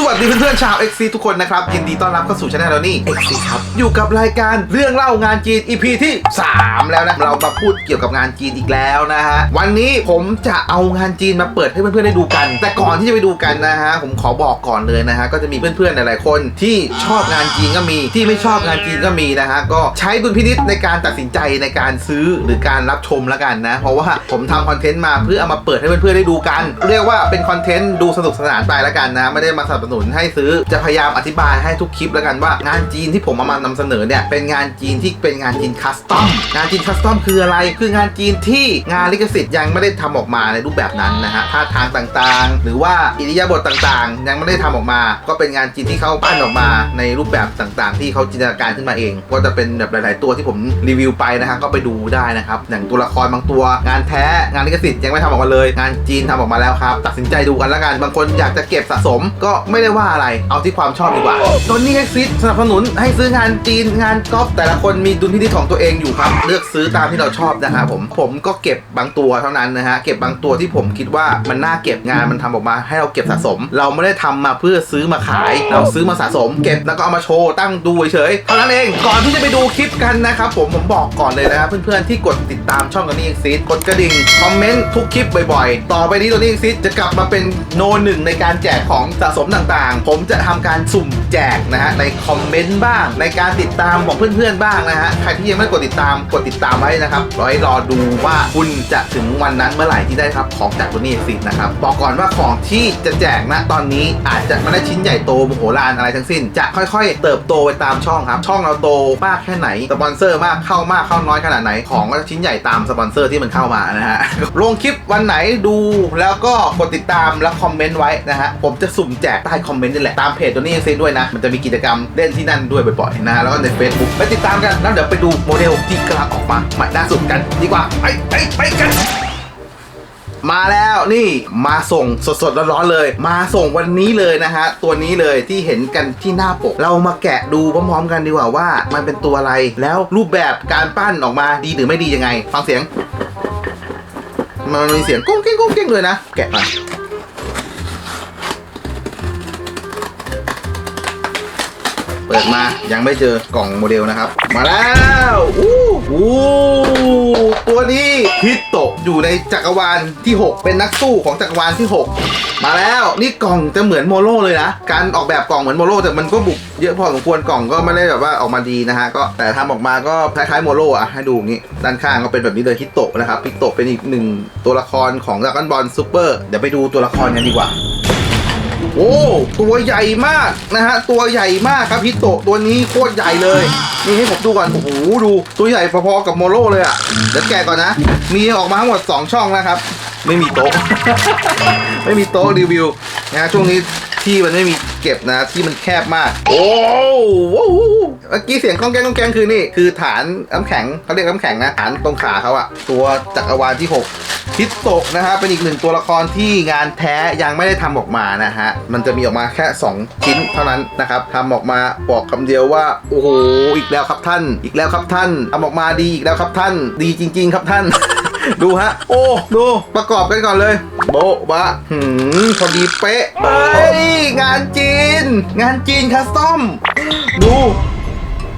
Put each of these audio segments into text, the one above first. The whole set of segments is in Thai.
สวัสดีเพื่อนๆชาว XC ทุกคนนะครับ ยินดีต้อนรับเข้าสู่ช anel เรานี่ XC ครับ อยู่กับรายการเรื่องเล่างานจีน EP ที่ 3 แล้วนะ เรามาพูดเกี่ยวกับงานจีนอีกแล้วนะฮะ วันนี้ผมจะเอางานจีนมาเปิดให้เพื่อนๆได้ดูกัน แต่ก่อนที่จะไปดูกันนะฮะ ผมขอบอกก่อนเลยนะฮะ ก็จะมีเพื่อนๆหลายๆคนที่ชอบงานจีนก็มี ที่ไม่ชอบงานจีนก็มีนะฮะ ก็ใช้ดุลพินิษในการตัดสินใจในการซื้อหรือการรับชมแล้วกันนะ เพราะว่าผมทำคอนเทนต์มาเพื่อเอามาเปิดให้เพื่อนๆได้ดูกัน เรียกว่าเป็นคอนเทนต์ดูสนุกสนานไปแล้วกันนะ ไม่ได้มาสนับนุนให้ซื้อ จะพยายามอธิบายให้ทุกคลิปแล้วกันว่างานจีนที่ผมเอามานำเสนอเนี่ยเป็นงานจีนที่เป็นงานจีนคัสตอมงานจีนคัสตอมคืออะไร คืองานจีนที่งานลิขสิทธิ์ยังไม่ได้ทำออกมาในรูปแบบนั้นนะฮะท่าทางต่างๆ หรือว่าอิริยาบถต่างๆ ยังไม่ได้ทำออกมา ก็เป็นงานจีนที่เขาปั้นออกมาในรูปแบบต่างๆ ที่เขาจินตนาการขึ้นมาเอง ก็จะเป็นแบบหลาย ๆ ตัวที่ผมรีวิวไปนะฮะก็ไปดูได้นะครับอย่างตัวละครบางตัว งานแท้งานลิขสิทธิ์ยังไม่ทำออกมาเลย งานจีนทำออกมาแล้วครับ ตัดสินใจดูกันแล้วกันบางคนอยากจะเก็บสะสมก็ไม่ไม่ได้ว่าอะไร เอาที่ความชอบดีกว่าตอนนี้เอ็กซิสสนับสนุนให้ซื้องานจีนงานกอล์ฟแต่ละคนมีดุลพินิจของตัวเองอยู่ครับ เลือกซื้อตามที่เราชอบนะครับผมผมก็เก็บบางตัวเท่านั้นนะฮะเก็บบางตัวที่ผมคิดว่ามันน่าเก็บงานมันทำออกมาให้เราเก็บสะสม เราไม่ได้ทำมาเพื่อซื้อมาขาย เราซื้อมาสะสม เก็บแล้วก็เอามาโชว์ตั้งดูเฉยเท่านั้นเองก่อนที่จะไปดูคลิปกันนะครับผมผมบอกก่อนเลยนะครับเพื่อนๆที่กดติดตามช่องตัวนี้เอกซิสกดกระดิ่งคอมเมนต์ทุกคลิปบ่อยๆ ต่อไปนี้ตัวนี้เอกซิสจะกลับมาเป็นโนหนึ่งในการแจกของสะสมต่างๆ ผมจะทำการสุ่ม แจกนะฮะในคอมเมนต์บ้าง ในการติดตามของเพื่อนๆบ้างนะฮะใครที่ยังไม่กดติดตามกดติดตามไว้นะครับรอให้รอดูว่าคุณจะถึงวันนั้นเมื่อไหร่ที่ได้ครับของจากตัวนี้เอ็กซินะครับบอกก่อนว่าของที่จะแจกนะตอนนี้อาจจะไม่ได้ชิ้นใหญ่โตมโหฬารอะไรทั้งสิ้น จะค่อยๆ เติบโตไปตามช่องครับช่องเราโตมากแค่ไหนสปอนเซอร์มากเข้ามากเข้าน้อยขนาดไหนของก็จะชิ้นใหญ่ตามสปอนเซอร์ที่มันเข้ามานะฮะลงคลิปวันไหนดูแล้วก็กดติดตามแล้วคอมเมนต์ไว้นะฮะผมจะสุ่มแจกใต้คอมเมนต์นี่แหละตามเพจตัวนี้เซ็ด้วยนะมันจะมีกิจกรรมเล่นที่นั่นด้วยบ่อยๆนะฮะแล้วก็ใน Facebook ไปติดตามกันแล้วเดี๋ยวไปดูโมเดลที่กำลังออกมาใหม่ล่าสุดกันดีกว่าไปไปไปกันมาแล้วนี่มาส่งสดๆร้อนๆเลย มาส่งวันนี้เลยนะฮะ ตัวนี้เลยที่เห็นกันที่หน้าปก เรามาแกะดูพร้อมๆกันดีกว่าว่า มันเป็นตัวอะไรแล้วรูปแบบการปั้นออกมาดีหรือไม่ดียังไง ฟังเสียง มันมีเสียงกุ้งกิ้งกุ้งกิ้งเลยนะ แกะมา เปิดมายังไม่เจอกล่องโมเดลนะครับ มาแล้วอู้หูตัวนี้ฮิตโตะอยู่ในจักรวาลที่ 6 เป็นนักสู้ของจักรวาลที่ 6 มาแล้วนี่กล่องจะเหมือนโมโลเลยนะ การออกแบบกล่องเหมือนโมโลแต่มันก็บุกเยอะพอสมควรกล่องก็ไม่ได้แบบว่าออกมาดีนะฮะก็แต่ทำออกมาก็คล้ายๆโมโลอะให้ดูอย่างนี้ด้านข้างก็เป็นแบบนี้เลยฮิตโตะนะครับฮิตโตะเป็นอีกหนึ่งตัวละครของดราก้อนบอลซูเปอร์เดี๋ยวไปดูตัวละครกันดีกว่า โอ้ตัวใหญ่มากนะฮะตัวใหญ่มากครับฮิโตะตัวนี้โคตรใหญ่เลย นี่ให้ผมดูก่อนโอ้โหดูตัวใหญ่พอๆกับโมโรเลยอะ่ะเดี๋ยวแกะก่อนนะ มีออกมาทั้งหมด 2 ช่องนะครับ ไม่มีโต๊ะ ไม่มีโต๊ะรีวิวนะฮะช่วงนี้ที่มันไม่มีเก็บนะที่มันแคบมาก โอ้ มื่อกี้เสียงก้องแกงก้องแกงคือนี่ คือฐานน้ำแข็งเขาเรียกน้ำแข็งนะฐานตรงขาเขาอะตัวจักรวาลที่6ฮิตโตะนะฮะเป็นอีกหนึ่งตัวละครที่งานแท้ยังไม่ได้ทำออกมานะฮะมันจะมีออกมาแค่ 2 ชิ้นเท่านั้นนะครับทำออกมาบอกคำเดียวว่าโอ้โหอีกแล้วครับท่าน อีกแล้วครับท่านทำออกมาดีอีกแล้วครับท่าน ดีจริง ๆ ครับท่านดูฮะ โอ้ ดู ประกอบกันก่อนเลย โบ๊ะบะหืมพอดีเป๊ะเฮ้ย งานจีน งานจีนคัสตอม ดู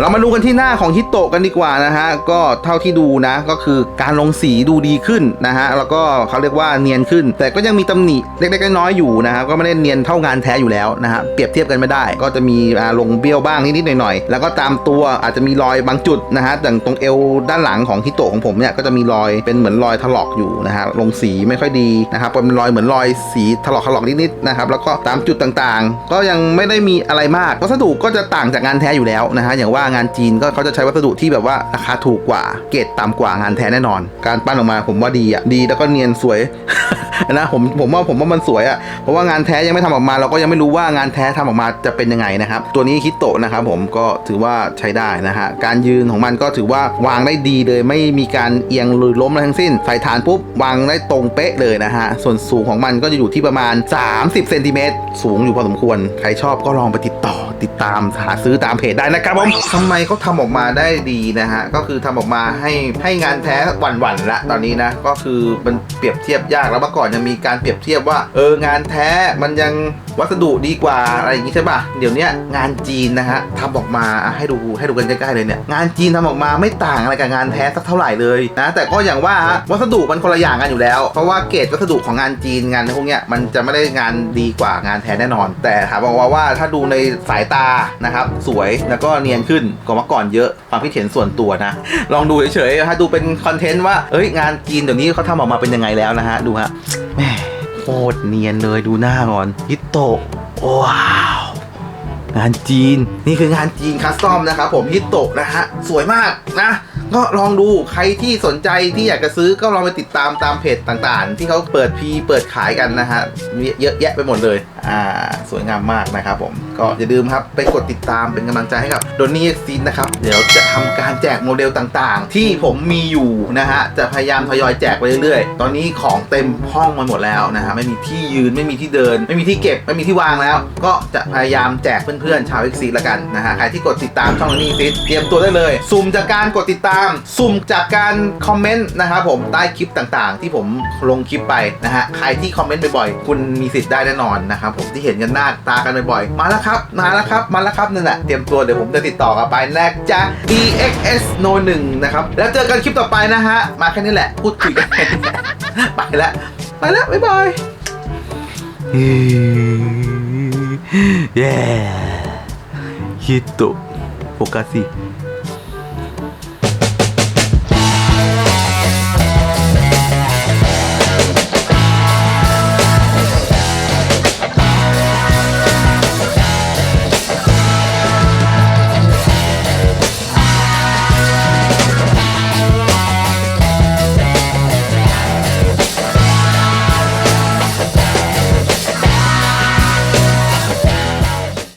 เรามาดูกันที่หน้าของฮิตโตะกันดีกว่านะฮะก็เท่าที่ดูนะก็คือการลงสีดูดีขึ้นนะฮะแล้วก็เขาเรียกว่าเนียนขึ้น แต่ก็ยังมีตำหนิเล็กๆน้อยๆอยู่นะฮะก็ไม่ได้เนียนเท่างานแท้อยู่แล้วนะฮะเปรียบเทียบกันไม่ได้ ก็จะมีลงเบี้ยวบ้างนิดๆหน่อยๆแล้วก็ตามตัวอาจจะมีรอยบางจุดนะฮะอย่างตรงเอวด้านหลังของฮิตโตะของผมเนี่ยก็จะมีรอยเป็นเหมือนรอยถลอกอยู่นะฮะลงสีไม่ค่อยดีนะครับเป็นรอยเหมือนรอยสีถลอกถลอกนิดๆนะครับแล้วก็ตามจุดต่างๆ ก็ยังไม่ได้มีอะไรมากวัสดุก็จะต่างจากงานแท้อยู่แล้วนะฮะอย่างว่างานจีนก็เขาจะใช้วัสดุที่แบบว่าราคาถูกกว่า เกรดต่ำกว่างานแท้แน่นอน การปั้นออกมาผมว่าดีอะดีแล้วก็เนียนสวยนะผมผมว่าผมว่ามันสวยอะเพราะว่างานแท้ยังไม่ทำออกมา เราก็ยังไม่รู้ว่างานแท้ทำออกมาจะเป็นยังไงนะครับ ตัวนี้คิโตะนะครับผมก็ถือว่าใช้ได้นะฮะการยืนของมันก็ถือว่าวางได้ดีเลยไม่มีการเอียงหรือล้มอะไรทั้งสิ้น ใส่ฐานปุ๊บวางได้ตรงเป๊ะเลยนะฮะส่วนสูงของมันก็จะอยู่ที่ประมาณ 30เซนติเมตรสูงอยู่พอสมควรใครชอบก็ลองไปติดต่อ ติดตามหาซื้อตามเพจได้นะครับผมทำไมเขาทำออกมาได้ดีนะฮะ ก็คือทำออกมาให้ให้งานแท้หวั่นๆละตอนนี้นะ ก็คือมันเปรียบเทียบยากแล้วเมื่อก่อนยังมีการเปรียบเทียบว่าเอองานแท้มันยัง วัสดุดีกว่าอะไรอย่างงี้ใช่ป่ะเดี๋ยวนี้งานจีนนะฮะทำออกมาให้ดูให้ดูกันใกล้ๆเลยเนี่ยงานจีนทำออกมาไม่ต่างอะไรกับงานแท้สักเท่าไหร่เลยนะแต่ก็อย่างว่าฮะวัสดุมันคนละอย่างกันอยู่แล้ว เพราะว่าเกรดวัสดุของงานจีนงานพวกเนี้ยมันจะไม่ได้งานดีกว่างานแท้แน่นอน แต่ถามบอกว่าว่าถ้าดูในสายตานะครับสวยแล้วก็เนียนขึ้นกว่าเมื่อก่อนเยอะความคิดเห็นส่วนตัวนะ ลองดูเฉยๆถ้าดูเป็นคอนเทนต์ว่าเอ้ยงานจีนเดี๋ยวนี้เขาทำออกมาเป็นยังไงแล้วนะฮะดูฮะแหม่ ตรเนียนเลยดูหน้าก่อนฮิตโตะว้าวงานจีนนี่คืองานจีนคัสตอมนะครับผมฮิตโตะนะฮะสวยมากนะก็ลองดูใครที่สนใจที่อยากจะซื้อก็ลองไปติดตามตามเพจต่างๆ ที่เขาเปิดพีเปิดขายกันนะฮะมีเยอะแยะไปหมดเลย อ่าสวยงามมากนะครับผมก็อย่าลืมครับไปกดติดตามเป็นกำลังใจให้กับโดนี่เอ็กซีนนะครับเดี๋ยวจะทำการแจกโมเดลต่างๆ ที่ผมมีอยู่นะฮะจะพยายามทยอยแจกไปเรื่อยๆ ตอนนี้ของเต็มห้องมาหมดแล้วนะฮะไม่มีที่ยืนไม่มีที่เดิน ไม่มีที่เก็บไม่มีที่วางแล้ว ก็จะพยายามแจกเพื่อนๆชาวเอ็กซีละกันนะฮะใครที่กดติดตามช่องโดนี้ฟิตเตรียมตัวได้เลย สุ่มจากการกดติดตาม สุ่มจากการคอมเมนต์นะครับผมใต้คลิปต่างๆ ที่ผมลงคลิปไปนะฮะใครที่คอมเมนต์บ่อยๆคุณมีสิทธิ์ได้แน่นอนนะครับผมที่เห็นกันหน้าตากันบ่อยๆ มาแล้วครับ มาแล้วครับ มาแล้วครับนั่นแหละเตรียมตัวเดี๋ยวผมจะติดต่อกับไปนะจ๊ะ EXS No 1นะครับ แล้วเจอกันคลิปต่อไปนะฮะ มาแค่นี้แหละ พูดคุยกัน ไปแล้ว ไปแล้ว บ๊ายบาย เย้ฮิตโตโฟกัสสิ